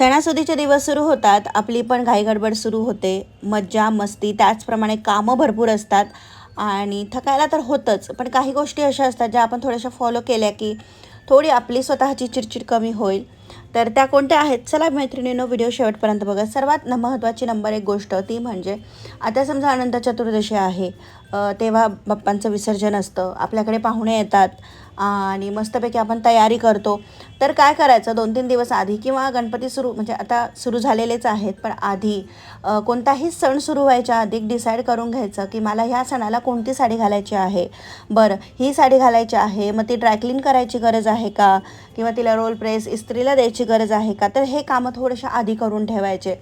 सणासुदीचे दिवस सुरू होतात आपली पण घाईगडबड सुरू होते. मज्जा मस्ती त्याचप्रमाणे कामं भरपूर असतात आणि थकायला तर होतंच पण काही गोष्टी अशा असतात ज्या आपण थोड्याशा फॉलो केल्या की थोडी आपली स्वतःची चिडचिड कमी होईल. तर त्या कोणत्या आहेत? चला मैत्रिणीनो व्हिडिओ शेवटपर्यंत बघा. सर्वात न महत्त्वाची नंबर एक गोष्ट ती म्हणजे आता समजा अनंत चतुर्दशी आहे तेव्हा बाप्पांचं विसर्जन असतं आपल्याकडे पाहुणे येतात आणि मस्तपैकी आपण तयारी करतो. तर काय करायचं? दोन तीन दिवस आधी किंवा गणपती सुरू म्हणजे आता सुरू झालेलेच आहेत पण आधी कोणताही सण सुरू व्हायच्या आधी डिसाईड करून घ्यायचं की मला ह्या सणाला कोणती साडी घालायची आहे? बरं ही साडी घालायची आहे मग ती ड्रायक्लीन करायची गरज आहे का? किंवा तिला रोल प्रेस इस्त्रीला द्यायची गरज आहे का? तर हे कामं थोडेसे आधी करून ठेवायचे.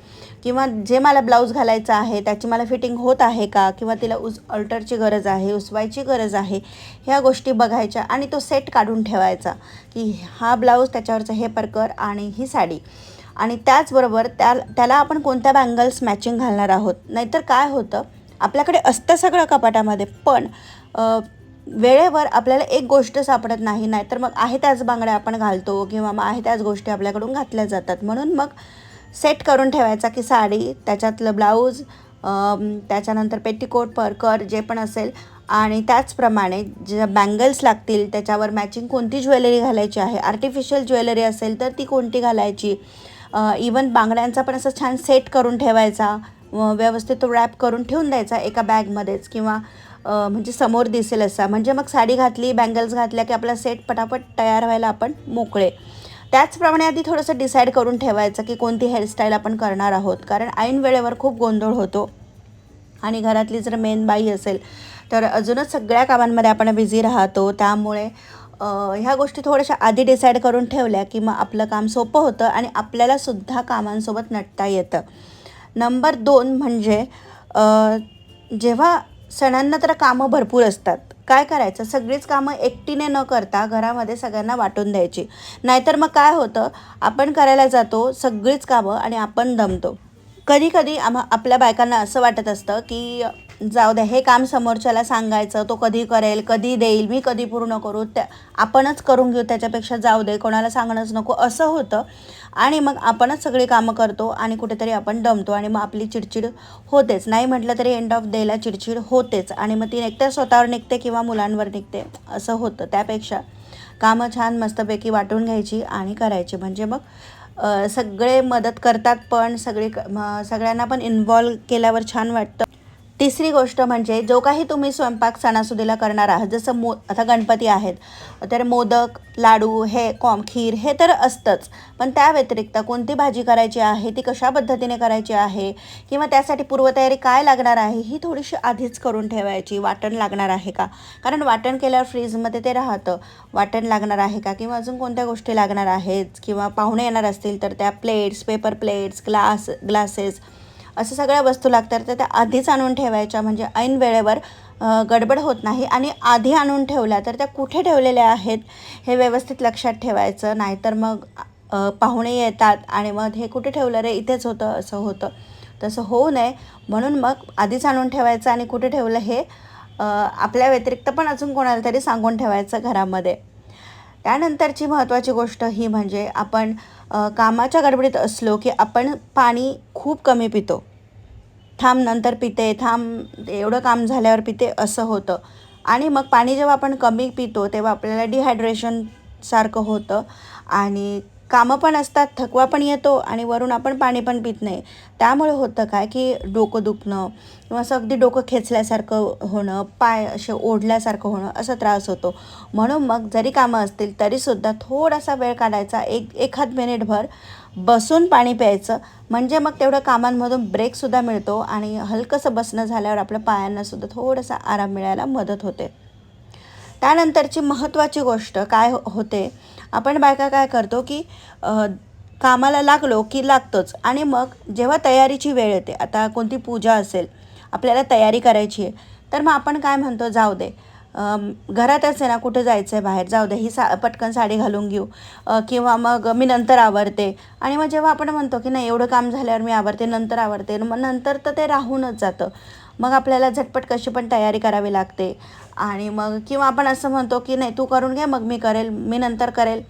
किंवा जे मला ब्लाऊज घालायचं आहे त्याची मला फिटिंग होत आहे का? किंवा तिला उस अल्टरची गरज आहे उसवायची गरज आहे ह्या गोष्टी बघायच्या आणि तो सेट काढून ठेवायचा की हा ब्लाऊज त्याच्यावरचं हे परकर आणि ही साडी. आणि त्याचबरोबर त्या त्याला आपण कोणत्या बँगल्स मॅचिंग घालणार आहोत? नाहीतर काय होतं? आपल्याकडे असतं सगळं कपाटामध्ये पण वेळेवर आपल्याला एक गोष्ट सापडत नाही नाहीतर मग आहे त्याच बांगड्या आपण घालतो किंवा मग आहे त्याच गोष्टी आपल्याकडून घातल्या जातात. म्हणून मग सेट करून ठेवायचा की साडी त्याच्यातलं ब्लाऊज त्याच्यानंतर पेटीकोट परकर जे पण असेल आणि त्याचप्रमाणे ज्या बँगल्स लागतील त्याच्यावर मॅचिंग कोणती ज्वेलरी घालायची आहे आर्टिफिशियल ज्वेलरी असेल तर ती कोणती घालायची? इवन बांगड्यांचा पण असं छान सेट करून ठेवायचा व व्यवस्थित तो रॅप करून ठेवून द्यायचा एका बॅगमध्येच किंवा म्हणजे समोर दिसेल असा. म्हणजे मग साडी घातली बँगल्स घातल्या की आपला सेट पटापट तयार व्हायला आपण मोकळे. त्याचप्रमाणे आधी थोडंसं डिसाईड करून ठेवायचं की कोणती हेअरस्टाईल आपण करणार आहोत. कारण ऐन वेळेवर खूप गोंधळ होतो. आणि घरातली जर मेन बाई असेल तर अजूनच सगळ्या कामांमध्ये आपण बिझी राहतो. त्यामुळे ह्या गोष्टी थोड्याशा आधी डिसाईड करून ठेवल्या की मग आपलं काम सोपं होतं आणि आपल्यालासुद्धा कामांसोबत नटता येतं. नंबर दोन म्हणजे जेव्हा सणांना तर कामं भरपूर असतात. काय करायचं? सगळीच कामं एकटीने न करता घरामध्ये सगळ्यांना वाटून द्यायची. नाहीतर मग काय होतं? आपण करायला जातो सगळीच कामं आणि आपण दमतो. कधी कधी आम्हा आपल्या बायकांना असं वाटत असतं की जाऊ द्या हे काम समोरच्याला सांगायचं तो कधी करेल कधी देईल मी कधी पूर्ण करू त्या आपणच करून घेऊ त्याच्यापेक्षा जाऊ दे कोणाला सांगणंच नको असं होतं. आणि मग आपणच सगळी कामं करतो आणि कुठेतरी आपण दमतो आणि मग आपली चिडचिड होतेच. नाही म्हटलं तरी एंड ऑफ डेला चिडचिड होतेच आणि मग ती निघते स्वतःवर निघते किंवा मुलांवर निघते असं होतं. त्यापेक्षा कामं छान मस्तपैकी वाटून घ्यायची आणि करायची. म्हणजे मग सगळे मदत करतात पण सगळे क- सगळ्यांना पण इन्व्हॉल्व केल्यावर छान वाटतं. तिसरी गोष्ट म्हणजे जो काही तुम्ही स्वयंपाक सणासुदीला करणार आहात जसं मो आता गणपती आहेत तर मोदक लाडू हे कॉम खीर हे तर असतंच. पण त्या व्यतिरिक्त कोणती भाजी करायची आहे ती कशा पद्धतीने करायची आहे किंवा त्यासाठी पूर्वतयारी काय लागणार आहे ही थोडीशी आधीच करून ठेवायची. वाटण लागणार आहे का? कारण वाटण केल्यावर फ्रीजमध्ये ते राहतं. वाटण लागणार आहे का? किंवा अजून कोणत्या गोष्टी लागणार आहेत? किंवा पाहुणे येणार असतील तर त्या plates paper plates glass glasses असं सगळ्या वस्तू लागतात तर त्या आधीच आणून ठेवायच्या. म्हणजे ऐन वेळेवर गडबड होत नाही आणि आधी आणून ठेवल्या तर त्या कुठे ठेवलेल्या आहेत हे व्यवस्थित लक्षात ठेवायचं. नाहीतर मग पाहुणे येतात आणि मग हे कुठे ठेवलं रे? इथेच होतं असं होतं. तसं होऊ नये. म्हणून मग आधीच आणून ठेवायचं आणि कुठे ठेवलं हे आपल्या व्यतिरिक्त पण अजून कोणाला तरी सांगून ठेवायचं घरामध्ये. त्यानंतरची महत्त्वाची गोष्ट ही म्हणजे आपण कामाच्या गडबडीत असलो की आपण पाणी खूप कमी पितो. थांब नंतर पिते थांब एवढं काम झाल्यावर पिते असं होतं. आणि मग पाणी जेव्हा आपण कमी पितो तेव्हा आपल्याला डिहायड्रेशन सारखं होतं. आणि कामं पण असतात थकवा पण येतो आणि वरून आपण पाणी पण पित नाही. त्यामुळे होतं काय की डोकं दुखणं किंवा असं अगदी डोकं खेचल्यासारखं होणं पाय असे ओढल्यासारखं होणं असा त्रास होतो. म्हणून मग जरी कामं असतील तरीसुद्धा थोडासा वेळ काढायचा एक एखाद मिनिटभर बसून पाणी प्यायचं. म्हणजे मग तेवढं कामांमधून ब्रेकसुद्धा मिळतो आणि हलकंसं बसणं झाल्यावर आपल्या पायांनासुद्धा थोडासा आराम मिळायला मदत होते. त्यानंतरची महत्त्वाची गोष्ट काय हो- होते? आपण बायका काय करतो की कामाला लागलो की लागतोच. आणि मग जेव्हा तयारीची वेळ येते आता कोणती पूजा असेल आपल्याला तयारी करायची आहे तर मग आपण काय म्हणतो जाऊ दे. घरात घरातच आहे ना कुठे जायचं आहे बाहेर जाऊ दे. ही सा पटकन साडी घालून घेऊ. किंवा मग मी नंतर आवरते. आणि मग जेव्हा आपण म्हणतो की नाही एवढं काम झाल्यावर मी आवरते नंतर आवरते. मग नंतर तर ते राहूनच जातं. मग आपल्याला झटपट कशी पण तयारी करावी लागते. आणि मग किंवा आपण असं म्हणतो की नाही तू करून घे मग मी करेल मी नंतर करेल.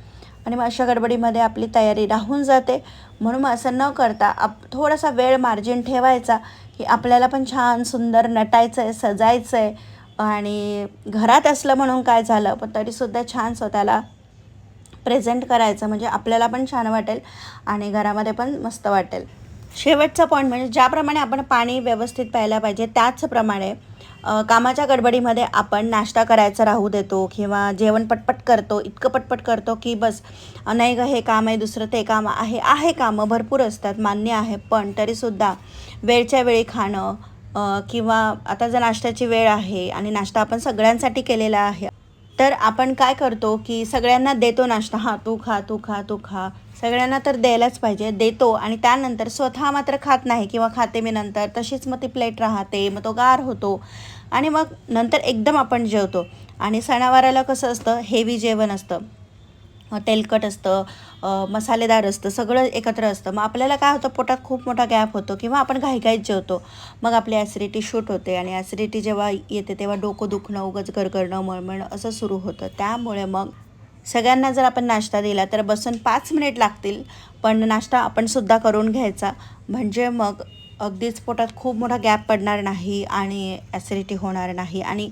आणि मग अशा गडबडीमध्ये आपली तयारी राहून जाते. म्हणून मग असं न करता आप थोडासा वेळ मार्जिन ठेवायचा की आपल्याला पण छान सुंदर नटायचं आहे सजायचं आहे आणि घरात असलं म्हणून काय झालं पण तरीसुद्धा छान स्वतःला प्रेझेंट करायचं म्हणजे आपल्याला पण छान वाटेल आणि घरामध्ये पण मस्त वाटेल. शेवटचा पॉईंट म्हणजे ज्याप्रमाणे आपण पाणी व्यवस्थित प्यायला पाहिजे त्याचप्रमाणे कामाच्या गडबडीमध्ये आपण नाश्ता करायचा राहू देतो किंवा जेवण पटपट करतो इतकं पटपट करतो की बस नाही ग हे काम आहे दुसरं ते काम आहे आहे कामं भरपूर असतात मान्य आहे पण तरीसुद्धा वेळच्या वेळी खाणं किंवा आता जर नाश्त्याची वेळ आहे आणि नाश्ता आपण सगळ्यांसाठी केलेला आहे तर आपण काय करतो की सगळ्यांना देतो नाश्ता हां तू खा तू खा तू खा सगळ्यांना तर द्यायलाच पाहिजे. देतो आणि त्यानंतर स्वतः मात्र खात नाही किंवा खाते मी नंतर तशीच मग ती प्लेट राहते मग तो गार होतो आणि मग नंतर एकदम आपण जेवतो. आणि सणावाराला कसं असतं हेवी जेवण असतं तेलकट असतं मसालेदार असतं सगळं एकत्र असतं. मग आपल्याला काय होतं पोटात खूप मोठा गॅप होतो किंवा आपण घाईघाईत जेवतो. मग आपली ॲसिडिटी शूट होते आणि ॲसिडिटी जेव्हा येते तेव्हा डोकं दुखणं उगच गरगरणं मळमळणं असं सुरू होतं. त्यामुळे मग सगळ्यांना जर आपण नाश्ता दिला तर बसून पाच मिनिट लागतील पण नाश्ता आपण सुद्धा करून घ्यायचा. म्हणजे मग अगदीच पोटात खूप मोठा गॅप पडणार नाही आणि ॲसिडिटी होणार नाही. आणि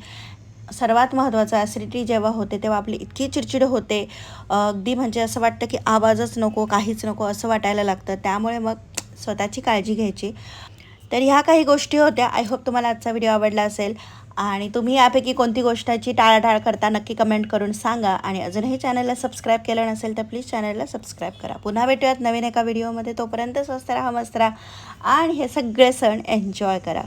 सर्वात महत्त्वाचं ॲसिडिटी जेव्हा होते तेव्हा आपली इतकी चिडचिड होते. अगदी म्हणजे असं वाटतं की आवाजच नको काहीच नको असं वाटायला लागतं. त्यामुळे मग स्वतःची काळजी घ्यायची. तर ह्या काही गोष्टी होत्या. आय होप तुम्हाला आजचा व्हिडिओ आवडला असेल. आणि तुम्ही यापैकी कोणती गोष्टाची टाळाटाळ करता नक्की कमेंट करून सांगा. आणि अजूनही चॅनलला सबस्क्राईब केलं नसेल तर प्लीज चॅनलला सबस्क्राईब करा. पुन्हा भेटूयात नवीन एका व्हिडिओमध्ये तोपर्यंत स्वस्त राहा मस्त राहा. आणि हे सगळे सण एन्जॉय करा.